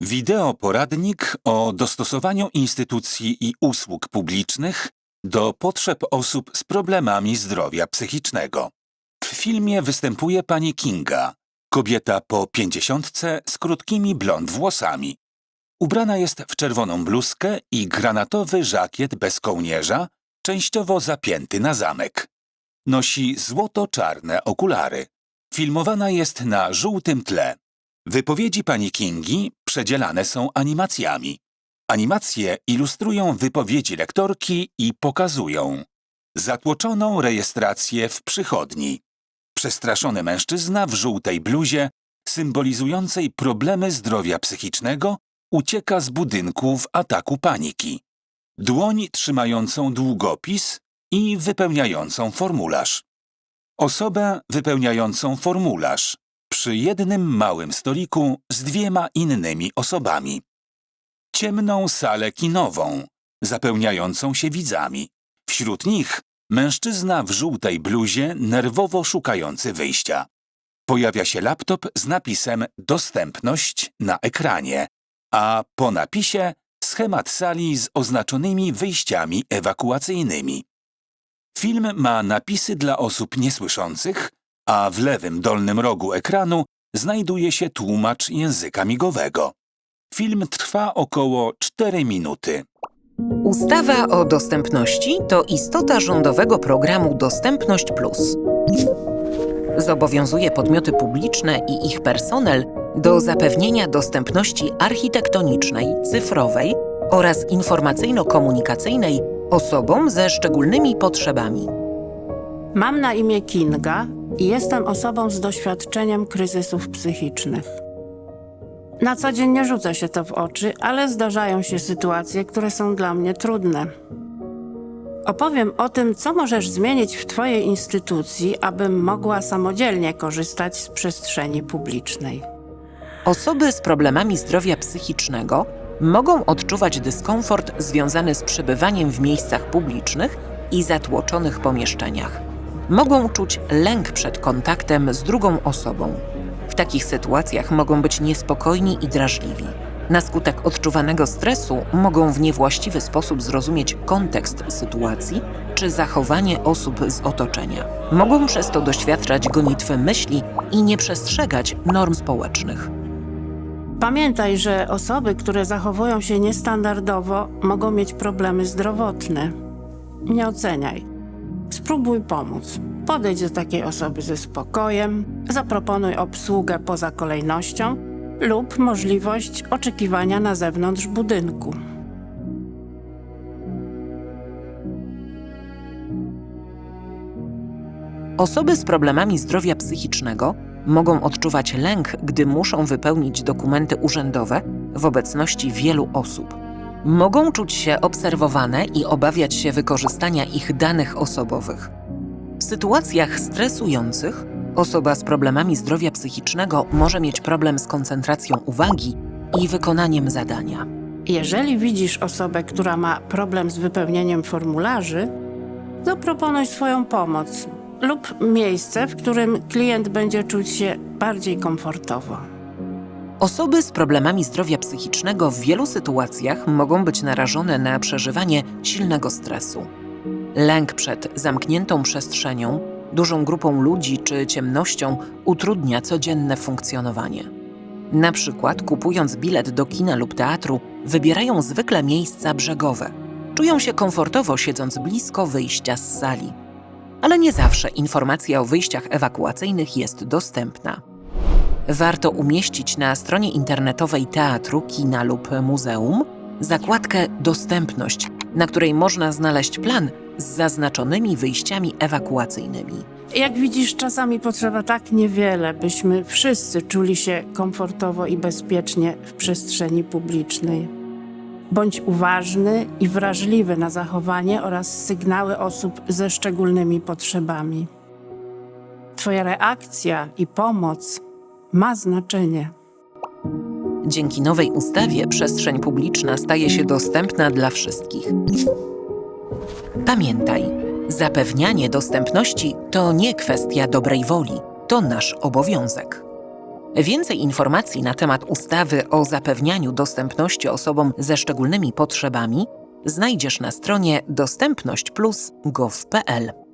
Wideo poradnik o dostosowaniu instytucji i usług publicznych do potrzeb osób z problemami zdrowia psychicznego. W filmie występuje pani Kinga, kobieta po pięćdziesiątce z krótkimi blond włosami. Ubrana jest w czerwoną bluzkę i granatowy żakiet bez kołnierza, częściowo zapięty na zamek. Nosi złoto-czarne okulary. Filmowana jest na żółtym tle. Wypowiedzi pani Kingi przedzielane są animacjami. Animacje ilustrują wypowiedzi lektorki i pokazują zatłoczoną rejestrację w przychodni. Przestraszony mężczyzna w żółtej bluzie, symbolizującej problemy zdrowia psychicznego, ucieka z budynku w ataku paniki. Dłoń trzymającą długopis i wypełniającą formularz. Osobę wypełniającą formularz przy jednym małym stoliku z dwiema innymi osobami. Ciemną salę kinową, zapełniającą się widzami. Wśród nich mężczyzna w żółtej bluzie nerwowo szukający wyjścia. Pojawia się laptop z napisem Dostępność na ekranie, a po napisie schemat sali z oznaczonymi wyjściami ewakuacyjnymi. Film ma napisy dla osób niesłyszących, a w lewym dolnym rogu ekranu znajduje się tłumacz języka migowego. Film trwa około 4 minuty. Ustawa o dostępności to istota rządowego programu Dostępność Plus. Zobowiązuje podmioty publiczne i ich personel do zapewnienia dostępności architektonicznej, cyfrowej oraz informacyjno-komunikacyjnej osobom ze szczególnymi potrzebami. Mam na imię Kinga jestem osobą z doświadczeniem kryzysów psychicznych. Na co dzień nie rzuca się to w oczy, ale zdarzają się sytuacje, które są dla mnie trudne. Opowiem o tym, co możesz zmienić w Twojej instytucji, abym mogła samodzielnie korzystać z przestrzeni publicznej. Osoby z problemami zdrowia psychicznego mogą odczuwać dyskomfort związany z przebywaniem w miejscach publicznych i zatłoczonych pomieszczeniach. Mogą czuć lęk przed kontaktem z drugą osobą. W takich sytuacjach mogą być niespokojni i drażliwi. Na skutek odczuwanego stresu mogą w niewłaściwy sposób zrozumieć kontekst sytuacji czy zachowanie osób z otoczenia. Mogą przez to doświadczać gonitwy myśli i nie przestrzegać norm społecznych. Pamiętaj, że osoby, które zachowują się niestandardowo, mogą mieć problemy zdrowotne. Nie oceniaj. Spróbuj pomóc. Podejdź do takiej osoby ze spokojem, zaproponuj obsługę poza kolejnością lub możliwość oczekiwania na zewnątrz budynku. Osoby z problemami zdrowia psychicznego mogą odczuwać lęk, gdy muszą wypełnić dokumenty urzędowe w obecności wielu osób. Mogą czuć się obserwowane i obawiać się wykorzystania ich danych osobowych. W sytuacjach stresujących osoba z problemami zdrowia psychicznego może mieć problem z koncentracją uwagi i wykonaniem zadania. Jeżeli widzisz osobę, która ma problem z wypełnieniem formularzy, zaproponuj swoją pomoc lub miejsce, w którym klient będzie czuć się bardziej komfortowo. Osoby z problemami zdrowia psychicznego w wielu sytuacjach mogą być narażone na przeżywanie silnego stresu. Lęk przed zamkniętą przestrzenią, dużą grupą ludzi czy ciemnością utrudnia codzienne funkcjonowanie. Na przykład, kupując bilet do kina lub teatru, wybierają zwykle miejsca brzegowe. Czują się komfortowo siedząc blisko wyjścia z sali. Ale nie zawsze informacja o wyjściach ewakuacyjnych jest dostępna. Warto umieścić na stronie internetowej teatru, kina lub muzeum zakładkę Dostępność, na której można znaleźć plan z zaznaczonymi wyjściami ewakuacyjnymi. Jak widzisz, czasami potrzeba tak niewiele, byśmy wszyscy czuli się komfortowo i bezpiecznie w przestrzeni publicznej. Bądź uważny i wrażliwy na zachowanie oraz sygnały osób ze szczególnymi potrzebami. Twoja reakcja i pomoc ma znaczenie. Dzięki nowej ustawie przestrzeń publiczna staje się dostępna dla wszystkich. Pamiętaj, zapewnianie dostępności to nie kwestia dobrej woli, to nasz obowiązek. Więcej informacji na temat ustawy o zapewnianiu dostępności osobom ze szczególnymi potrzebami znajdziesz na stronie dostępnośćplus.gov.pl.